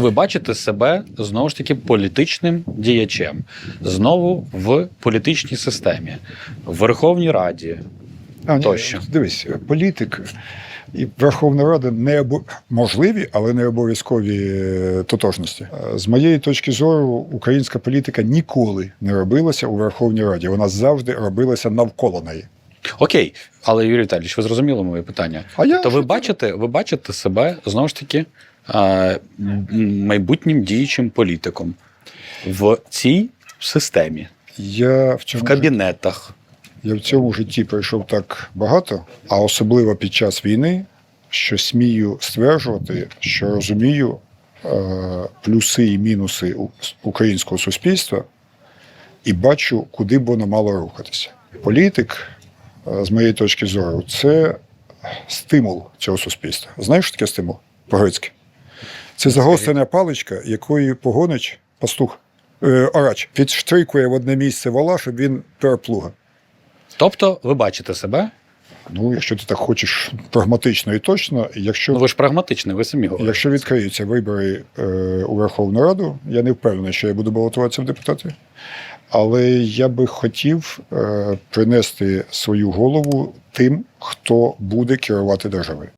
Ви бачите себе знову ж таки політичним діячем, знову в політичній системі, в Верховній Раді. А, ні, Тощо. Дивись, політик і Верховна Рада не обо... можливі, але не обов'язкові е, тотожності. Е, З моєї точки зору, українська політика ніколи не робилася у Верховній Раді. Вона завжди робилася навколо неї. Окей, але Юрій Віталійович, ви зрозуміли моє питання. А я То ви бачите, ви бачите себе знову ж таки майбутнім діючим політиком в цій системі, я в в цьому кабінетах. Я в цьому житті пройшов так багато, а особливо під час війни, що смію стверджувати, що розумію е, плюси і мінуси українського суспільства і бачу, куди б воно мало рухатися. Політик, з моєї точки зору, це стимул цього суспільства. Знаєш, що таке стимул по-грецьки? Це загострена паличка, якою погонич, пастух, е, орач, підштрикує в одне місце вола, щоб він переплуга. Тобто, ви бачите себе, Ну, якщо ти так хочеш прагматично і точно, якщо, ну ви ж прагматичний, ви самі говорите. якщо відкриються вибори е, у Верховну Раду, я не впевнений, що я буду балотуватися в депутати. Але я би хотів е, принести свою голову тим, хто буде керувати державою.